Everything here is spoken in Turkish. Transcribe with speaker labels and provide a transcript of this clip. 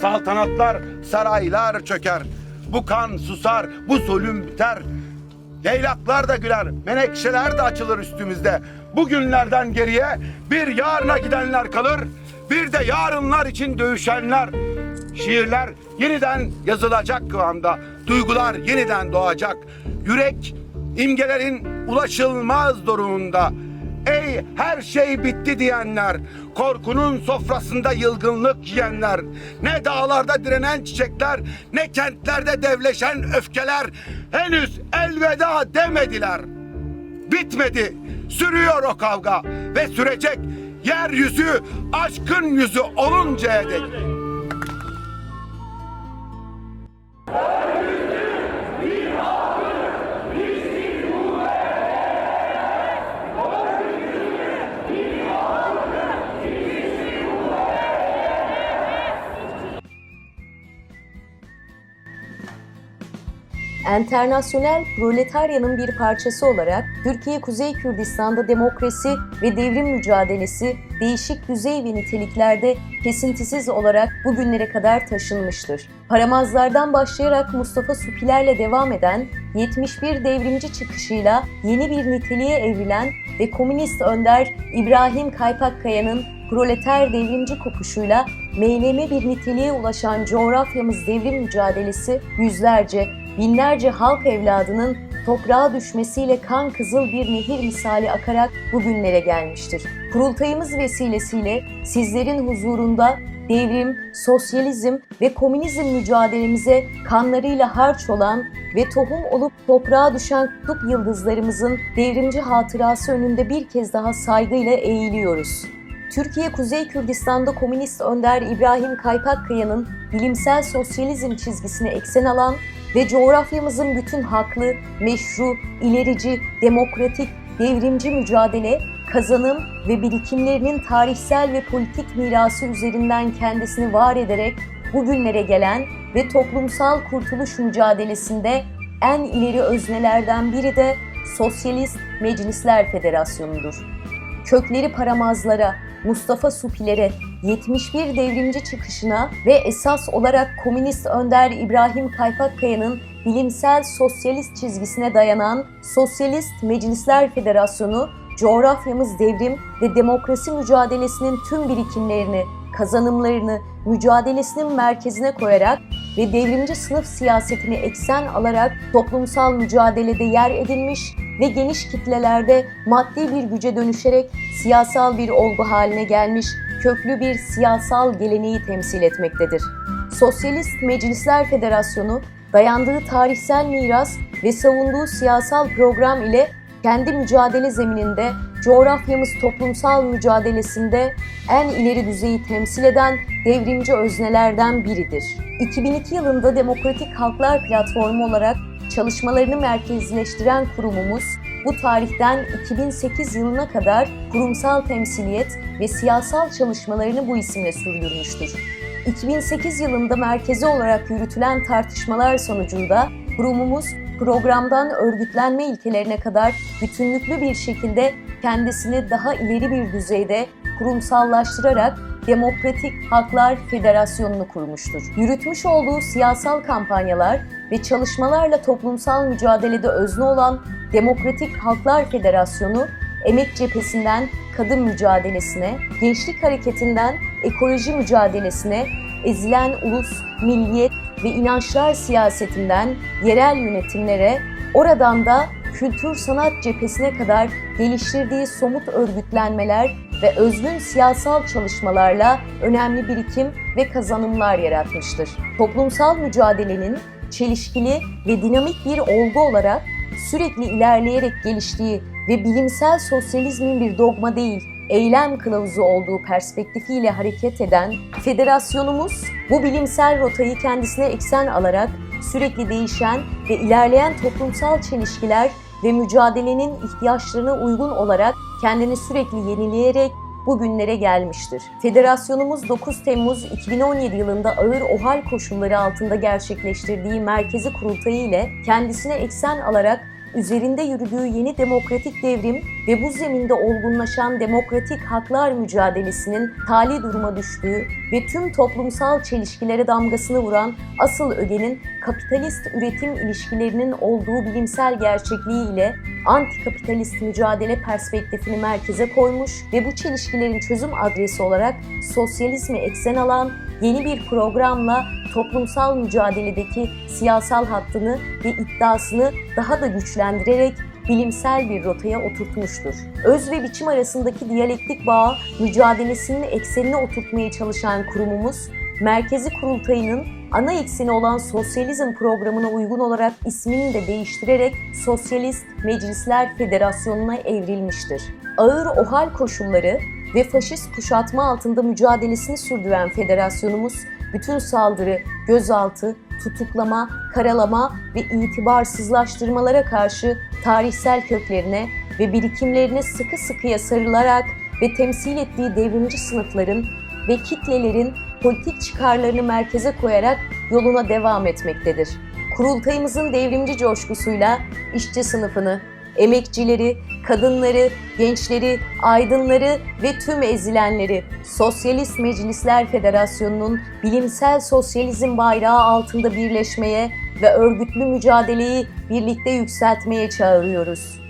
Speaker 1: saltanatlar, saraylar çöker. Bu kan susar, bu zulüm biter. Leylaklar da güler, menekşeler de açılır üstümüzde. Bugünlerden geriye bir yarına gidenler kalır, bir de yarınlar için dövüşenler. Şiirler yeniden yazılacak kıvamda, duygular yeniden doğacak. Yürek imgelerin ulaşılmaz doruğunda. Ey her şey bitti diyenler, korkunun sofrasında yılgınlık yiyenler, ne dağlarda direnen çiçekler, ne kentlerde devleşen öfkeler henüz elveda demediler. Bitmedi, sürüyor o kavga ve sürecek yeryüzü aşkın yüzü oluncaya dek.
Speaker 2: Enternasyonel proletaryanın bir parçası olarak Türkiye Kuzey Kürdistan'da demokrasi ve devrim mücadelesi değişik düzey ve niteliklerde kesintisiz olarak bugünlere kadar taşınmıştır. Paramazlardan başlayarak Mustafa Supilerle devam eden 71 devrimci çıkışıyla yeni bir niteliğe evrilen ve komünist önder İbrahim Kaypakkaya'nın proleter devrimci kopuşuyla meyleme bir niteliğe ulaşan coğrafyamız devrim mücadelesi yüzlerce, binlerce halk evladının toprağa düşmesiyle kan kızıl bir nehir misali akarak bugünlere gelmiştir. Kurultayımız vesilesiyle sizlerin huzurunda devrim, sosyalizm ve komünizm mücadelemize kanlarıyla harç olan ve tohum olup toprağa düşen kutup yıldızlarımızın devrimci hatırası önünde bir kez daha saygıyla eğiliyoruz. Türkiye Kuzey Kürdistan'da komünist önder İbrahim Kaypakkaya'nın bilimsel sosyalizm çizgisini eksen alan ve coğrafyamızın bütün haklı, meşru, ilerici, demokratik, devrimci mücadele, kazanım ve birikimlerinin tarihsel ve politik mirası üzerinden kendisini var ederek bugünlere gelen ve toplumsal kurtuluş mücadelesinde en ileri öznelerden biri de Sosyalist Meclisler Federasyonu'dur. Kökleri paramazlara, Mustafa Supilere, 71 devrimci çıkışına ve esas olarak komünist önder İbrahim Kaypakkaya'nın bilimsel sosyalist çizgisine dayanan Sosyalist Meclisler Federasyonu, coğrafyamız devrim ve demokrasi mücadelesinin tüm birikimlerini, kazanımlarını mücadelesinin merkezine koyarak ve devrimci sınıf siyasetini eksen alarak toplumsal mücadelede yer edinmiş ve geniş kitlelerde maddi bir güce dönüşerek siyasal bir olgu haline gelmiş köklü bir siyasal geleneği temsil etmektedir. Sosyalist Meclisler Federasyonu dayandığı tarihsel miras ve savunduğu siyasal program ile kendi mücadele zemininde coğrafyamız toplumsal mücadelesinde en ileri düzeyi temsil eden devrimci öznelerden biridir. 2002 yılında Demokratik Halklar Platformu olarak çalışmalarını merkezleştiren kurumumuz bu tarihten 2008 yılına kadar kurumsal temsiliyet ve siyasal çalışmalarını bu isimle sürdürmüştür. 2008 yılında merkezi olarak yürütülen tartışmalar sonucunda kurumumuz programdan örgütlenme ilkelerine kadar bütünlüklü bir şekilde kendisini daha ileri bir düzeyde kurumsallaştırarak Demokratik Haklar Federasyonu'nu kurmuştur. Yürütmüş olduğu siyasal kampanyalar ve çalışmalarla toplumsal mücadelede özne olan Demokratik Halklar Federasyonu, emek cephesinden kadın mücadelesine, gençlik hareketinden ekoloji mücadelesine, ezilen ulus, milliyet ve inançlar siyasetinden yerel yönetimlere, oradan da kültür sanat cephesine kadar geliştirdiği somut örgütlenmeler ve özgün siyasal çalışmalarla önemli birikim ve kazanımlar yaratmıştır. Toplumsal mücadelenin çelişkili ve dinamik bir olgu olarak sürekli ilerleyerek geliştiği ve bilimsel sosyalizmin bir dogma değil, eylem kılavuzu olduğu perspektifiyle hareket eden federasyonumuz bu bilimsel rotayı kendisine eksen alarak sürekli değişen ve ilerleyen toplumsal çelişkiler ve mücadelenin ihtiyaçlarına uygun olarak kendini sürekli yenileyerek bugünlere gelmiştir. Federasyonumuz 9 Temmuz 2017 yılında ağır OHAL koşulları altında gerçekleştirdiği merkezi kurultayı ile kendisine eksen alarak üzerinde yürüdüğü yeni demokratik devrim ve bu zeminde olgunlaşan demokratik haklar mücadelesinin tali duruma düştüğü ve tüm toplumsal çelişkilere damgasını vuran asıl ögenin kapitalist üretim ilişkilerinin olduğu bilimsel gerçekliği ile antikapitalist mücadele perspektifini merkeze koymuş ve bu çelişkilerin çözüm adresi olarak sosyalizmi eksen alan yeni bir programla toplumsal mücadeledeki siyasal hattını ve iddiasını daha da güçlendirerek bilimsel bir rotaya oturtmuştur. Öz ve biçim arasındaki diyalektik bağ mücadelesinin eksenine oturtmaya çalışan kurumumuz, Merkezi Kurultayı'nın ana ekseni olan sosyalizm programına uygun olarak ismini de değiştirerek Sosyalist Meclisler Federasyonu'na evrilmiştir. Ağır OHAL koşulları ve faşist kuşatma altında mücadelesini sürdüren federasyonumuz bütün saldırı, gözaltı, tutuklama, karalama ve itibarsızlaştırmalara karşı tarihsel köklerine ve birikimlerine sıkı sıkıya sarılarak ve temsil ettiği devrimci sınıfların ve kitlelerin politik çıkarlarını merkeze koyarak yoluna devam etmektedir. Kurultayımızın devrimci coşkusuyla işçi sınıfını, emekçileri, kadınları, gençleri, aydınları ve tüm ezilenleri Sosyalist Meclisler Federasyonu'nun bilimsel sosyalizm bayrağı altında birleşmeye ve örgütlü mücadeleyi birlikte yükseltmeye çağırıyoruz.